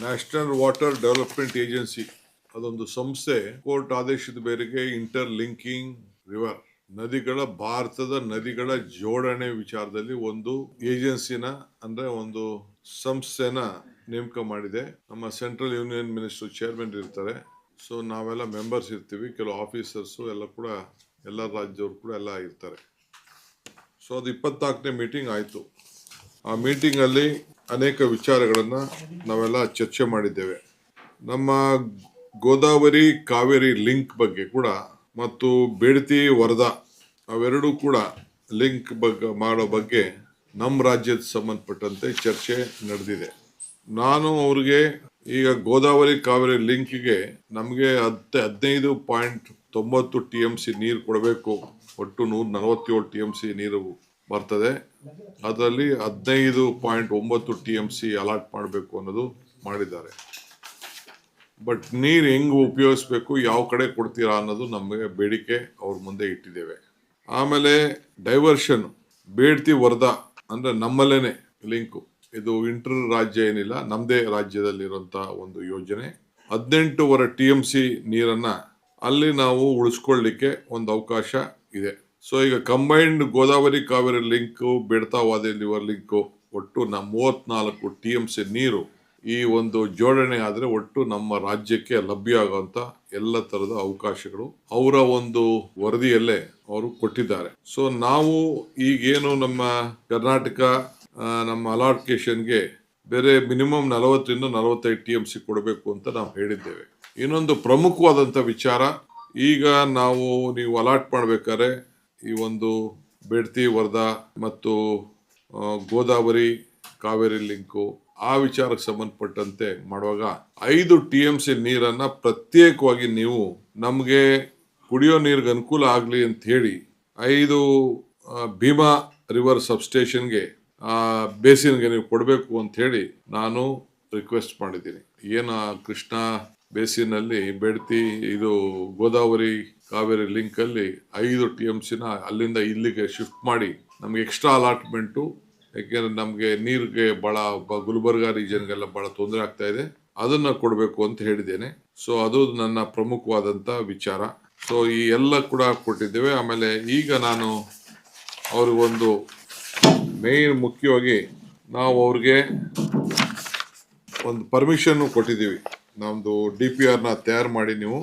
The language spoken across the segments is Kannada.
ನ್ಯಾಷನಲ್ ವಾಟರ್ ಡೆವಲಪ್ಮೆಂಟ್ ಏಜೆನ್ಸಿ ಅದೊಂದು ಸಂಸ್ಥೆ, ಕೋರ್ಟ್ ಆದೇಶದ ಮೇರೆಗೆ ಇಂಟರ್ ಲಿಂಕಿಂಗ್ ರಿವರ್ ನದಿಗಳ, ಭಾರತದ ನದಿಗಳ ಜೋಡಣೆ ವಿಚಾರದಲ್ಲಿ ಒಂದು ಏಜೆನ್ಸಿನ ಅಂದ್ರೆ ಒಂದು ಸಂಸ್ಥೆನ ನೇಮಕ ಮಾಡಿದೆ. ನಮ್ಮ ಸೆಂಟ್ರಲ್ ಯೂನಿಯನ್ ಮಿನಿಸ್ಟರ್ ಚೇರ್ಮನ್ ಇರ್ತಾರೆ. ಸೊ ನಾವೆಲ್ಲ ಮೆಂಬರ್ಸ್ ಇರ್ತೀವಿ. ಕೆಲವು ಆಫೀಸರ್ಸು ಎಲ್ಲ ಕೂಡ, ಎಲ್ಲ ರಾಜ್ಯದವರು ಕೂಡ ಎಲ್ಲ ಇರ್ತಾರೆ. ಸೊ ಅದು ಇಪ್ಪತ್ನಾಲ್ಕನೇ ಮೀಟಿಂಗ್ ಆಯಿತು. ಆ ಮೀಟಿಂಗಲ್ಲಿ ಅನೇಕ ವಿಚಾರಗಳನ್ನು ನಾವೆಲ್ಲ ಚರ್ಚೆ ಮಾಡಿದ್ದೇವೆ. ನಮ್ಮ ಗೋದಾವರಿ ಕಾವೇರಿ ಲಿಂಕ್ ಬಗ್ಗೆ ಕೂಡ ಮತ್ತು ಬೇಡ್ತಿ ವರದಾ ಅವೆರಡೂ ಕೂಡ ಲಿಂಕ್ ಬಗ್ಗೆ ಮಾಡೋ ಬಗ್ಗೆ ನಮ್ಮ ರಾಜ್ಯದ ಸಂಬಂಧಪಟ್ಟಂತೆ ಚರ್ಚೆ ನಡೆದಿದೆ. ನಾನು ಅವ್ರಿಗೆ ಈಗ ಗೋದಾವರಿ ಕಾವೇರಿ ಲಿಂಕ್ಗೆ ನಮಗೆ ಹತ್ತು ಹದಿನೈದು ಪಾಯಿಂಟ್ ತೊಂಬತ್ತು ಟಿ ಎಂ ಸಿ ನೀರು ಕೊಡಬೇಕು. ಒಟ್ಟು ನೂರ ನಲವತ್ತೇಳು ಟಿ ಎಂ ಸಿ ನೀರು ಬರ್ತದೆ. ಅದರಲ್ಲಿ ಹದಿನೈದು ಪಾಯಿಂಟ್ ಒಂಬತ್ತು ಟಿ ಎಂ ಸಿ ಅಲಾಟ್ ಮಾಡಬೇಕು ಅನ್ನೋದು ಮಾಡಿದ್ದಾರೆ. ಬಟ್ ನೀರು ಹೆಂಗೆ ಉಪಯೋಗಿಸ್ಬೇಕು, ಯಾವ ಕಡೆ ಕೊಡ್ತೀರಾ ಅನ್ನೋದು ನಮಗೆ ಬೇಡಿಕೆ ಅವ್ರ ಮುಂದೆ ಇಟ್ಟಿದ್ದೇವೆ. ಆಮೇಲೆ ಡೈವರ್ಷನ್ ಬೇಡ್ತಿ ವರ್ಧಾ ಅಂದ್ರೆ ನಮ್ಮಲ್ಲೇನೆ ಲಿಂಕು ಇದು ಇಂಟರ್ ರಾಜ್ಯ ಏನಿಲ್ಲ ನಮ್ಮದೇ ರಾಜ್ಯದಲ್ಲಿರುವಂಥ ಒಂದು ಯೋಜನೆ. ಹದಿನೆಂಟೂವರೆ ಟಿ ಎಂ ಸಿ ನೀರನ್ನ ಅಲ್ಲಿ ನಾವು ಉಳಿಸ್ಕೊಳ್ಳಿಕ್ಕೆ ಒಂದು ಅವಕಾಶ ಇದೆ. ಸೊ ಈಗ ಕಂಬೈನ್ಡ್ ಗೋದಾವರಿ ಕಾವೇರಿ ಲಿಂಕು ಬೆಡ್ತಾವಾದಿ ಲಿವರ್ ಲಿಂಕು ಒಟ್ಟು ನಮ್ಮ ಮೂವತ್ನಾಲ್ಕು ಟಿ ಎಂ ಸಿ ನೀರು ಈ ಒಂದು ಜೋಡಣೆ ಆದರೆ ಒಟ್ಟು ನಮ್ಮ ರಾಜ್ಯಕ್ಕೆ ಲಭ್ಯ ಆಗುವಂಥ ಎಲ್ಲ ಥರದ ಅವಕಾಶಗಳು ಅವರ ಒಂದು ವರದಿಯಲ್ಲೇ ಅವರು ಕೊಟ್ಟಿದ್ದಾರೆ. ಸೊ ನಾವು ಈಗೇನು ನಮ್ಮ ಕರ್ನಾಟಕ ನಮ್ಮ ಅಲಾಟ್ಕೇಶನ್ಗೆ ಬೇರೆ ಮಿನಿಮಮ್ ನಲವತ್ತರಿಂದ ನಲವತ್ತೈದು ಟಿ ಎಂ ಸಿ ಕೊಡಬೇಕು ಅಂತ ನಾವು ಹೇಳಿದ್ದೇವೆ. ಇನ್ನೊಂದು ಪ್ರಮುಖವಾದಂಥ ವಿಚಾರ, ಈಗ ನಾವು ನೀವು ಅಲಾಟ್ ಮಾಡ್ಬೇಕಾದ್ರೆ ಈ ಒಂದು ಬೇಡ್ತಿ, ವರ್ಧಾ ಮತ್ತು ಗೋದಾವರಿ ಕಾವೇರಿ ಲಿಂಕು ಆ ವಿಚಾರಕ್ಕೆ ಸಂಬಂಧಪಟ್ಟಂತೆ ಮಾಡುವಾಗ ಐದು ಟಿ ಎಂ ಸಿ ನೀರನ್ನ ಪ್ರತ್ಯೇಕವಾಗಿ ನೀವು ನಮಗೆ ಕುಡಿಯೋ ನೀರಿಗೆ ಅನುಕೂಲ ಆಗಲಿ ಅಂತ ಹೇಳಿ ಐದು ಭೀಮಾ ರಿವರ್ ಸಬ್ಸ್ಟೇಷನ್ಗೆ, ಆ, ಬೇಸಿನ್ಗೆ ನೀವು ಕೊಡಬೇಕು ಅಂತ ಹೇಳಿ ನಾನು ರಿಕ್ವೆಸ್ಟ್ ಮಾಡಿದ್ದೀನಿ. ಏನು ಕೃಷ್ಣ ಬೇಸಿನಲ್ಲಿ ಬೆಡ್ತಿ ಇದು ಗೋದಾವರಿ ಕಾವೇರಿ ಲಿಂಕ್ ಅಲ್ಲಿ ಐದು ಟಿ ಎಂ ಸಿನ ಅಲ್ಲಿಂದ ಇಲ್ಲಿಗೆ ಶಿಫ್ಟ್ ಮಾಡಿ ನಮಗೆ ಎಕ್ಸ್ಟ್ರಾ ಅಲಾಟ್ಮೆಂಟು ಯಾಕೆಂದ್ರೆ ನಮಗೆ ನೀರಿಗೆ ಭಾಳ ಗುಲ್ಬರ್ಗಾ ರೀಜನ್ಗೆಲ್ಲ ಭಾಳ ತೊಂದರೆ ಆಗ್ತಾ ಇದೆ. ಅದನ್ನ ಕೊಡಬೇಕು ಅಂತ ಹೇಳಿದ್ದೇನೆ. ಸೊ ಅದು ನನ್ನ ಪ್ರಮುಖವಾದಂಥ ವಿಚಾರ. ಸೊ ಈ ಎಲ್ಲ ಕೂಡ ಕೊಟ್ಟಿದ್ದೇವೆ. ಆಮೇಲೆ ಈಗ ನಾನು ಅವ್ರಿಗೊಂದು ಮೇನ್ ಮುಖ್ಯವಾಗಿ ನಾವು ಅವ್ರಿಗೆ ಒಂದು ಪರ್ಮಿಷನ್ನು ಕೊಟ್ಟಿದ್ದೀವಿ. ನಮ್ಮದು ಡಿ ಪಿ ಆರ್ನ ತಯಾರು ಮಾಡಿ ನೀವು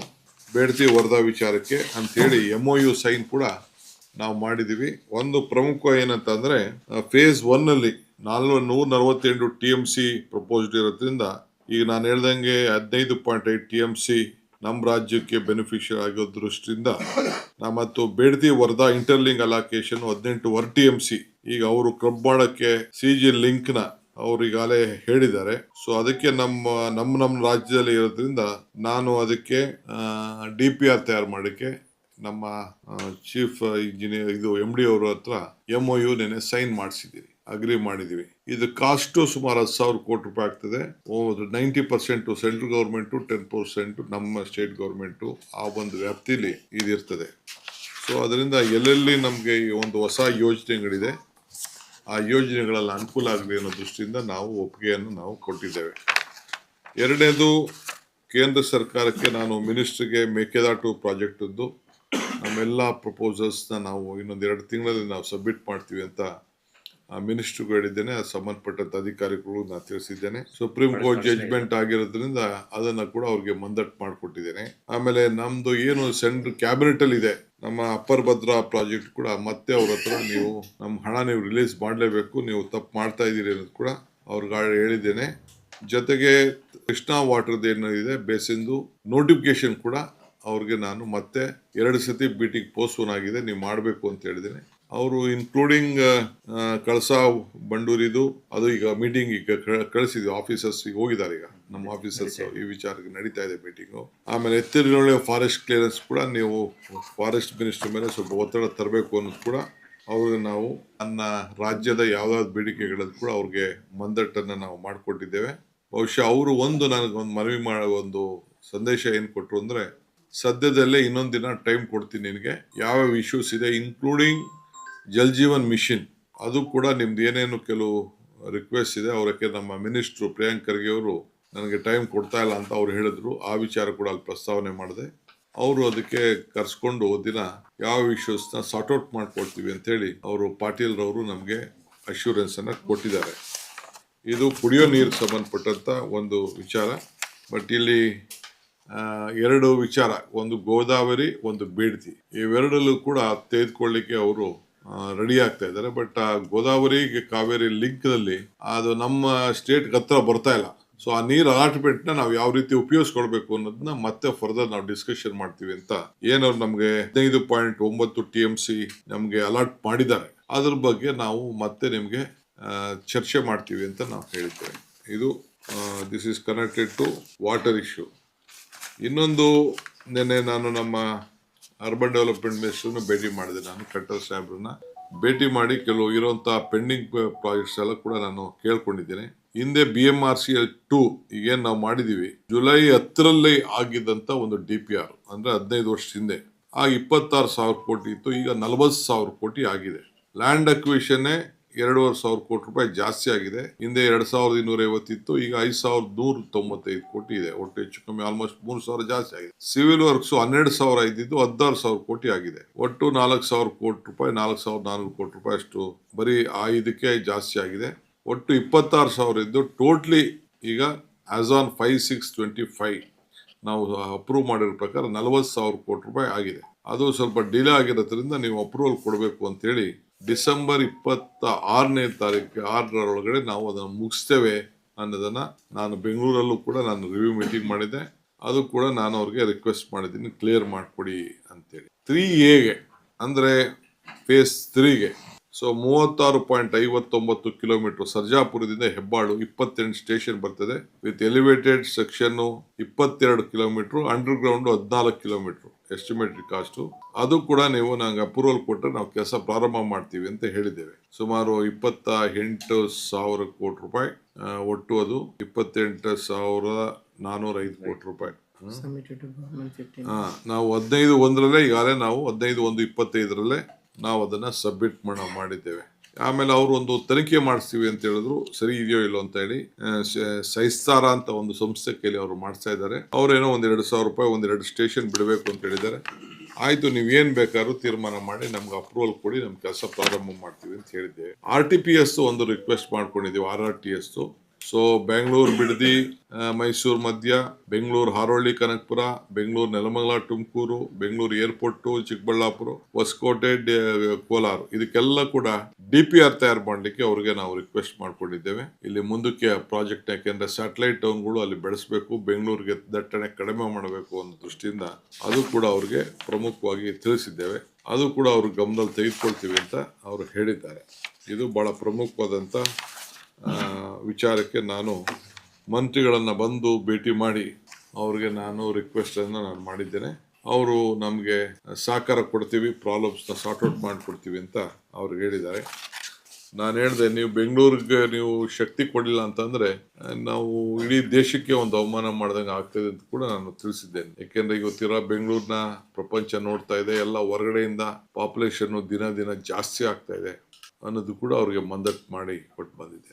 ಬೇಡ್ತಿ ವರದಾ ವಿಚಾರಕ್ಕೆ ಅಂತೇಳಿ ಎಂ ಒ ಯು ಸೈನ್ ಕೂಡ ನಾವು ಮಾಡಿದ್ದೀವಿ ಒಂದು ಪ್ರಮುಖ ಏನಂತ ಅಂದ್ರೆ ಫೇಸ್ ಒನ್ನಲ್ಲಿ ನಾಲ್ವ ನೂರ ನಲವತ್ತೆಂಟು ಟಿ ಎಂ ಸಿ ಪ್ರಪೋಸ್ಡ್ ಇರೋದ್ರಿಂದ ಈಗ ನಾನು ಹೇಳ್ದಂಗೆ ಹದಿನೈದು ಪಾಯಿಂಟ್ ಐದು ಟಿ ಎಂ ಸಿ ನಮ್ಮ ರಾಜ್ಯಕ್ಕೆ ಬೆನಿಫಿಷಿಯರ್ ಆಗೋ ದೃಷ್ಟಿಯಿಂದ ನಾ ಮತ್ತು ಬೇಡ್ತಿ ವರದಾ ಇಂಟರ್ಲಿಂಗ್ ಅಲಾಕೇಶನ್ ಹದಿನೆಂಟು ವರ್ ಟಿ ಎಂ ಸಿ ಈಗ ಅವರು ಕ್ರಬ್ ಮಾಡೋಕ್ಕೆ ಸಿ ಜಿ ಲಿಂಕ್ ನ ಅವ್ರು ಈಗಾಗಲೇ ಹೇಳಿದ್ದಾರೆ. ಸೊ ಅದಕ್ಕೆ ನಮ್ಮ ನಮ್ಮ ನಮ್ಮ ರಾಜ್ಯದಲ್ಲಿ ಇರೋದ್ರಿಂದ ನಾನು ಅದಕ್ಕೆ ಡಿ ಪಿ ಆರ್ ತಯಾರು ಮಾಡಕ್ಕೆ ನಮ್ಮ ಚೀಫ್ ಇಂಜಿನಿಯರ್ ಇದು ಎಂ ಡಿ ಅವರ ಹತ್ರ ಎಂ ಒ ಯು ನೆನೆ ಸೈನ್ ಮಾಡಿಸಿದ್ದೀವಿ ಅಗ್ರಿ ಮಾಡಿದೀವಿ ಇದು ಕಾಸ್ಟು ಸುಮಾರು ಹತ್ತು ಸಾವಿರ ಕೋಟಿ ರೂಪಾಯಿ ಆಗ್ತದೆ. Ninety percent central government ten percent ನಮ್ಮ ಸ್ಟೇಟ್ ಗೌರ್ಮೆಂಟು ಆ ಒಂದು ವ್ಯಾಪ್ತಿಲಿ ಇದಿರ್ತದೆ. ಸೊ ಅದರಿಂದ ಎಲ್ಲೆಲ್ಲಿ ನಮಗೆ ಈ ಒಂದು ಹೊಸ ಯೋಜನೆಗಳಿದೆ ಆ ಯೋಜನೆಗಳಲ್ಲಿ ಅನುಕೂಲ ಆಗಲಿ ಅನ್ನೋ ದೃಷ್ಟಿಯಿಂದ ನಾವು ಒಪ್ಪಿಗೆಯನ್ನು ನಾವು ಕೊಟ್ಟಿದ್ದೇವೆ. ಎರಡನೇದು ಕೇಂದ್ರ ಸರ್ಕಾರಕ್ಕೆ ನಾನು ಮಿನಿಸ್ಟ್ರಿಗೆ ಮೇಕೆದಾಟು ಪ್ರಾಜೆಕ್ಟದ್ದು ನಮ್ಮೆಲ್ಲ ಪ್ರಪೋಸಲ್ಸ್ನ ನಾವು ಇನ್ನೊಂದು ಎರಡು ತಿಂಗಳಲ್ಲಿ ನಾವು ಸಬ್ಮಿಟ್ ಮಾಡ್ತೀವಿ ಅಂತ ಆ ಮಿನಿಸ್ಟ್ರಿಗೂ ಹೇಳಿದ್ದೇನೆ ಅದು ಸಂಬಂಧಪಟ್ಟಂಥ ಅಧಿಕಾರಿಗಳು ನಾನು ತಿಳಿಸಿದ್ದೇನೆ. ಸುಪ್ರೀಂ ಕೋರ್ಟ್ ಜಡ್ಜ್ಮೆಂಟ್ ಆಗಿರೋದ್ರಿಂದ ಅದನ್ನು ಕೂಡ ಅವ್ರಿಗೆ ಮಂದಟ್ ಮಾಡಿಕೊಟ್ಟಿದ್ದೇನೆ. ಆಮೇಲೆ ನಮ್ಮದು ಏನು ಸೆಂಟ್ರ್ ಕ್ಯಾಬಿನೆಟಲ್ಲಿ ಇದೆ ನಮ್ಮ ಅಪ್ಪರ್ ಭದ್ರಾ ಪ್ರಾಜೆಕ್ಟ್ ಕೂಡ ಮತ್ತೆ ಅವ್ರ ಹತ್ರ ನೀವು ನಮ್ಮ ಹಣ ನೀವು ರಿಲೀಸ್ ಮಾಡಲೇಬೇಕು, ನೀವು ತಪ್ಪು ಮಾಡ್ತಾ ಇದ್ದೀರಿ ಅನ್ನೋದು ಕೂಡ ಅವ್ರಿಗೆ ಹೇಳಿದ್ದೇನೆ. ಜೊತೆಗೆ ಕೃಷ್ಣಾ ವಾಟರ್ದು ಏನಿದೆ ಬೇಸಿಂದು ನೋಟಿಫಿಕೇಶನ್ ಕೂಡ ಅವ್ರಿಗೆ ನಾನು ಮತ್ತೆ ಎರಡು ಸತಿ ಮೀಟಿಂಗ್ ಪೋಸ್ಟ್ಪೋನ್ ಆಗಿದೆ, ನೀವು ಮಾಡಬೇಕು ಅಂತ ಹೇಳಿದ್ದೇನೆ. ಅವರು ಇನ್ಕ್ಲೂಡಿಂಗ್ ಕಳಸ ಬಂಡೂರಿದು, ಅದು ಈಗ ಮೀಟಿಂಗ್ ಈಗ ಕಳಿಸಿದ್ವಿ ಆಫೀಸರ್ಸ್ ಈಗ ಹೋಗಿದ್ದಾರೆ ಈಗ. ನಮ್ಮ ಆಫೀಸರ್ಸ್ ಈ ವಿಚಾರಕ್ಕೆ ನಡೀತಾ ಇದೆ ಮೀಟಿಂಗು ಆಮೇಲೆ ಎತ್ತಿನೊಳ್ಳೆ ಫಾರೆಸ್ಟ್ ಕ್ಲಿಯರೆನ್ಸ್ ಕೂಡ ನೀವು ಫಾರೆಸ್ಟ್ ಮಿನಿಸ್ಟರ್ ಮೇಲೆ ಸ್ವಲ್ಪ ಒತ್ತಡ ತರಬೇಕು ಅನ್ನೋದು ಕೂಡ ಅವ್ರಿಗೆ ನಾವು ನನ್ನ ರಾಜ್ಯದ ಯಾವ್ದಾದ್ರು ಬೇಡಿಕೆಗಳನ್ನು ಕೂಡ ಅವ್ರಿಗೆ ಮಂದಟ್ಟನ್ನು ನಾವು ಮಾಡಿಕೊಟ್ಟಿದ್ದೇವೆ. ಬಹುಶಃ ಅವರು ಒಂದು ನನಗೆ ಒಂದು ಮನವಿ ಮಾಡೋ ಒಂದು ಸಂದೇಶ ಏನು ಕೊಟ್ಟರು ಅಂದರೆ, ಸದ್ಯದಲ್ಲೇ ಇನ್ನೊಂದು ದಿನ ಟೈಮ್ ಕೊಡ್ತೀನಿ ನಿನಗೆ. ಯಾವ್ಯಾವ ಇಶ್ಯೂಸ್ ಇದೆ ಇನ್ಕ್ಲೂಡಿಂಗ್ ಜಲ್ ಜೀವನ್ ಮಿಷನ್, ಅದು ಕೂಡ ನಿಮ್ದು ಏನೇನು ಕೆಲವು ರಿಕ್ವೆಸ್ಟ್ ಇದೆ, ಅವರಕ್ಕೆ ನಮ್ಮ ಮಿನಿಸ್ಟ್ರು ಪ್ರಿಯಾಂಕ್ ಖರ್ಗೆ ಅವರು ನನಗೆ ಟೈಮ್ ಕೊಡ್ತಾ ಇಲ್ಲ ಅಂತ ಅವ್ರು ಹೇಳಿದ್ರು. ಆ ವಿಚಾರ ಕೂಡ ಅಲ್ಲಿ ಪ್ರಸ್ತಾವನೆ ಮಾಡಿದೆ. ಅವರು ಅದಕ್ಕೆ ಕರೆಸ್ಕೊಂಡು ದಿನ ಯಾವ ಇಶ್ಯೂಸ್ನ ಸಾರ್ಟ್ ಔಟ್ ಮಾಡ್ಕೊಡ್ತೀವಿ ಅಂತೇಳಿ ಅವರು ಪಾಟೀಲ್ ರವರು ನಮಗೆ ಅಶ್ಯೂರೆನ್ಸನ್ನು ಕೊಟ್ಟಿದ್ದಾರೆ. ಇದು ಕುಡಿಯೋ ನೀರಿಗೆ ಸಂಬಂಧಪಟ್ಟಂತ ಒಂದು ವಿಚಾರ. ಬಟ್ ಇಲ್ಲಿ ಎರಡು ವಿಚಾರ, ಒಂದು ಗೋದಾವರಿ, ಒಂದು ಬೇಡ್ತಿ. ಇವೆರಡಲ್ಲೂ ಕೂಡ ತೆಗೆದುಕೊಳ್ಳಿಕ್ಕೆ ಅವರು ರೆಡಿ ಆಗ್ತಾ ಇದ್ದಾರೆ. ಬಟ್ ಆ ಗೋದಾವರಿಗೆ ಕಾವೇರಿ ಲಿಂಕ್ನಲ್ಲಿ ಅದು ನಮ್ಮ ಸ್ಟೇಟ್ ಹತ್ರ ಬರ್ತಾ ಇಲ್ಲ. ಸೊ ಆ ನೀರು ಅಲಾಟ್ಮೆಂಟ್ನ ನಾವು ಯಾವ ರೀತಿ ಉಪಯೋಗಿಸ್ಕೊಳ್ಬೇಕು ಅನ್ನೋದನ್ನ ಮತ್ತೆ ಫರ್ದರ್ ನಾವು ಡಿಸ್ಕಷನ್ ಮಾಡ್ತೀವಿ ಅಂತ ಏನವ್ರು ನಮ್ಗೆ ಹದಿನೈದು ಪಾಯಿಂಟ್ ಒಂಬತ್ತು ಟಿ ಎಂ ಸಿ ನಮ್ಗೆ ಅಲಾಟ್ ಮಾಡಿದ್ದಾರೆ. ಅದ್ರ ಬಗ್ಗೆ ನಾವು ಮತ್ತೆ ನಿಮ್ಗೆ ಚರ್ಚೆ ಮಾಡ್ತೀವಿ ಅಂತ ನಾವು ಹೇಳ್ತೇವೆ. ಇದು this is connected to water issue ಇನ್ನೊಂದು ನಿನ್ನೆ ನಾನು ನಮ್ಮ ಅರ್ಬನ್ ಡೆವಲಪ್ಮೆಂಟ್ ಮಿನಿಸ್ಟರ್ನ ಭೇಟಿ ಮಾಡಿದೆ. ನಾನು ಕಟ್ಟರ್ ಸಾಹೇಬ್ರನ್ನ ಭೇಟಿ ಮಾಡಿ ಕೆಲವು ಇರುವಂತ ಪೆಂಡಿಂಗ್ ಪ್ರಾಜೆಕ್ಟ್ಸ್ ಎಲ್ಲ ಕೂಡ ನಾನು ಕೇಳ್ಕೊಂಡಿದ್ದೇನೆ. ಹಿಂದೆ B M R C L too ಈಗೇನು ನಾವು ಮಾಡಿದೀವಿ. ಜುಲೈ ಹತ್ತರಲ್ಲಿ ಆಗಿದ್ದಂತ ಒಂದು ಡಿ ಪಿ ಆರ್ ಅಂದ್ರೆ ಹದಿನೈದು ವರ್ಷ ಹಿಂದೆ. ಆ ಇಪ್ಪತ್ತಾರು ಸಾವಿರ ಕೋಟಿ ಇತ್ತು. ಈಗ ನಲವತ್ತು ಸಾವಿರ ಕೋಟಿ ಆಗಿದೆ. ಲ್ಯಾಂಡ್ ಅಕ್ವಿಷನ್ನೇ ಎರಡೂವರೆ ಸಾವಿರ ಕೋಟಿ ರೂಪಾಯಿ ಜಾಸ್ತಿ ಆಗಿದೆ. ಹಿಂದೆ ಎರಡು ಸಾವಿರದ ಇನ್ನೂರ ಐವತ್ತಿತ್ತು ಈಗ ಐದು ಸಾವಿರದ ನೂರ ತೊಂಬತ್ತೈದು ಕೋಟಿ ಇದೆ. ಒಟ್ಟು ಹೆಚ್ಚು ಕಮ್ಮಿ ಆಲ್ಮೋಸ್ಟ್ ಮೂರು ಸಾವಿರ ಜಾಸ್ತಿ ಆಗಿದೆ. ಸಿವಿಲ್ ವರ್ಕ್ಸ್ ಹನ್ನೆರಡು ಸಾವಿರ ಇದ್ದಿದ್ದು ಹದಿನಾರು ಸಾವಿರ ಕೋಟಿ ಆಗಿದೆ. ಒಟ್ಟು ನಾಲ್ಕು ಸಾವಿರ ಕೋಟಿ ರೂಪಾಯಿ, ನಾಲ್ಕು ಸಾವಿರದ ನಾನ್ನೂರು ಕೋಟಿ ರೂಪಾಯಿ ಅಷ್ಟು ಬರೀ ಆ ಇದಕ್ಕೆ ಜಾಸ್ತಿ ಆಗಿದೆ. ಒಟ್ಟು ಇಪ್ಪತ್ತಾರು ಸಾವಿರ ಇದ್ದು ಟೋಟ್ಲಿ ಈಗ as on five six twenty five ನಾವು ಅಪ್ರೂವ್ ಮಾಡಿರೋ ಪ್ರಕಾರ ನಲವತ್ತು ಸಾವಿರ ಕೋಟಿ ರೂಪಾಯಿ ಆಗಿದೆ. ಅದು ಸ್ವಲ್ಪ ಡಿಲೇ ಆಗಿರೋದ್ರಿಂದ ನೀವು ಅಪ್ರೂವಲ್ ಕೊಡಬೇಕು ಅಂತೇಳಿ ಡಿಸೆಂಬರ್ ಇಪ್ಪತ್ತ ಆರನೇ ತಾರೀಕು ಆರರೊಳಗಡೆ ನಾವು ಅದನ್ನು ಮುಗಿಸ್ತೇವೆ ಅನ್ನೋದನ್ನ ನಾನು ಬೆಂಗಳೂರಲ್ಲೂ ಕೂಡ ನಾನು ರಿವ್ಯೂ ಮೀಟಿಂಗ್ ಮಾಡಿದ್ದೆ. ಅದು ಕೂಡ ನಾನು ಅವ್ರಿಗೆ ರಿಕ್ವೆಸ್ಟ್ ಮಾಡಿದ್ದೀನಿ ಕ್ಲಿಯರ್ ಮಾಡಿಕೊಡಿ ಅಂತೇಳಿ. ತ್ರೀ ಎಗೆ ಅಂದರೆ ಫೇಸ್ ತ್ರೀಗೆ ಸೊ ಮೂವತ್ತಾರು ಪಾಯಿಂಟ್ ಐವತ್ತೊಂಬತ್ತು ಕಿಲೋಮೀಟರ್ ಸರ್ಜಾಪುರದಿಂದ ಹೆಬ್ಬಾಳು ಇಪ್ಪತ್ತೆಂಟು ಸ್ಟೇಷನ್ ಬರ್ತದೆ. ವಿತ್ ಎಲಿವೇಟೆಡ್ ಸೆಕ್ಷನ್ನು ಇಪ್ಪತ್ತೆರಡು kilometre under ground kilometre estimated cost ಅದು ಕೂಡ ನೀವು ನಂಗೆ ಅಪ್ರೂವಲ್ ಕೊಟ್ಟರೆ ನಾವು ಕೆಲಸ ಪ್ರಾರಂಭ ಮಾಡ್ತೀವಿ ಅಂತ ಹೇಳಿದ್ದೇವೆ. ಸುಮಾರು ಇಪ್ಪತ್ತ ಎಂಟು ಸಾವಿರ ಕೋಟಿ ರೂಪಾಯಿ ಒಟ್ಟು ಅದು ಇಪ್ಪತ್ತೆಂಟು ಸಾವಿರ ನಾನೂರ ಐದು ಕೋಟಿ ರೂಪಾಯಿ. ಹಾ, ನಾವು ಹದಿನೈದು ಒಂದರಲ್ಲೇ ಈಗಾಗಲೇ ನಾವು ಹದಿನೈದು ಒಂದು ಇಪ್ಪತ್ತೈದರಲ್ಲೇ ನಾವು ಅದನ್ನು ಸಬ್ಮಿಟ್ ಮಾಡ ಮಾಡಿದ್ದೇವೆ. ಆಮೇಲೆ ಅವರು ಒಂದು ತನಿಖೆ ಮಾಡಿಸ್ತೀವಿ ಅಂತ ಹೇಳಿದ್ರು. ಸರಿ ಇದೆಯೋ ಇಲ್ಲೋ ಅಂತ ಹೇಳಿ ಸೈಸ್ತಾರ ಅಂತ ಒಂದು ಸಂಸ್ಥೆ ಕೈಲಿ ಅವರು ಮಾಡಿಸ್ತಾ ಇದ್ದಾರೆ. ಅವರೇನೋ ಒಂದ್ ಎರಡು ಸಾವಿರ ರೂಪಾಯಿ ಒಂದೆರಡು ಸ್ಟೇಷನ್ ಬಿಡಬೇಕು ಅಂತ ಹೇಳಿದ್ದಾರೆ. ಆಯ್ತು, ನೀವು ಏನ್ ಬೇಕಾದ್ರೂ ತೀರ್ಮಾನ ಮಾಡಿ, ನಮ್ಗೆ ಅಪ್ರೂವಲ್ ಕೊಡಿ ನಮ್ಮ ಕೆಲಸ ಪ್ರಾರಂಭ ಮಾಡ್ತೀವಿ ಅಂತ ಹೇಳಿದ್ದೇವೆ ಆರ್ ಟಿ ಪಿ ಎಸ್ ಒಂದು ರಿಕ್ವೆಸ್ಟ್ ಮಾಡ್ಕೊಂಡಿದ್ದೀವಿ R R T S so Bengaluru Bidadi Mysuru ಮಧ್ಯ ಬೆಂಗಳೂರು ಹಾರೋಳ್ಳಿ ಕನಕಪುರ ಬೆಂಗಳೂರು ನೆಲಮಂಗಲ ತುಮಕೂರು ಬೆಂಗಳೂರು ಏರ್ಪೋರ್ಟ್ ಚಿಕ್ಕಬಳ್ಳಾಪುರ ಹೊಸಕೋಟೆ ಕೋಲಾರ ಇದಕ್ಕೆಲ್ಲ ಕೂಡ ಡಿ ಪಿ ಆರ್ ತಯಾರು ಮಾಡಲಿಕ್ಕೆ ಅವ್ರಿಗೆ ನಾವು ರಿಕ್ವೆಸ್ಟ್ ಮಾಡಿಕೊಂಡಿದ್ದೇವೆ ಇಲ್ಲಿ ಮುಂದಕ್ಕೆ ಪ್ರಾಜೆಕ್ಟ್ ಯಾಕೆಂದ್ರೆ ಸ್ಯಾಟಲೈಟ್ ಟೌನ್ಗಳು ಅಲ್ಲಿ ಬೆಳೆಸಬೇಕು ಬೆಂಗಳೂರಿಗೆ ದಟ್ಟಣೆ ಕಡಿಮೆ ಮಾಡಬೇಕು ಅನ್ನೋ ದೃಷ್ಟಿಯಿಂದ ಅದು ಕೂಡ ಅವ್ರಿಗೆ ಪ್ರಮುಖವಾಗಿ ತಿಳಿಸಿದ್ದೇವೆ ಅದು ಕೂಡ ಅವ್ರ ಗಮನದಲ್ಲಿ ತೆಗೆದುಕೊಳ್ತೀವಿ ಅಂತ ಅವರು ಹೇಳಿದ್ದಾರೆ ಇದು ಬಹಳ ಪ್ರಮುಖವಾದಂಥ ವಿಚಾರಕ್ಕೆ ನಾನು ಮಂತ್ರಿಗಳನ್ನು ಬಂದು ಭೇಟಿ ಮಾಡಿ ಅವ್ರಿಗೆ ನಾನು ರಿಕ್ವೆಸ್ಟನ್ನು ನಾನು ಮಾಡಿದ್ದೇನೆ. ಅವರು ನಮಗೆ ಸಹಕಾರ ಕೊಡ್ತೀವಿ ಪ್ರಾಬ್ಲಮ್ಸ್ನ ಸಾರ್ಟ್ ಔಟ್ ಮಾಡಿಕೊಡ್ತೀವಿ ಅಂತ ಅವ್ರಿಗೆ ಹೇಳಿದ್ದಾರೆ. ನಾನು ಹೇಳಿದೆ, ನೀವು ಬೆಂಗಳೂರಿಗೆ ನೀವು ಶಕ್ತಿ ಕೊಡಲಿಲ್ಲ ಅಂತಂದರೆ, ನಾವು ಇಡೀ ದೇಶಕ್ಕೆ ಒಂದು ಅವಮಾನ ಮಾಡ್ದಂಗೆ ಆಗ್ತದೆ ಅಂತ ಕೂಡ ನಾನು ತಿಳಿಸಿದ್ದೇನೆ. ಯಾಕೆಂದರೆ ಇವತ್ತಿರೋ ಬೆಂಗಳೂರಿನ ಪ್ರಪಂಚ ನೋಡ್ತಾ ಇದೆ, ಎಲ್ಲ ಹೊರಗಡೆಯಿಂದ ಪಾಪ್ಯುಲೇಷನ್ನು ದಿನ ದಿನ ಜಾಸ್ತಿ ಆಗ್ತಾ ಇದೆ ಅನ್ನೋದು ಕೂಡ ಅವ್ರಿಗೆ ಮಂದಟ್ ಮಾಡಿ ಕೊಟ್ಟು ಬಂದಿದ್ದೇನೆ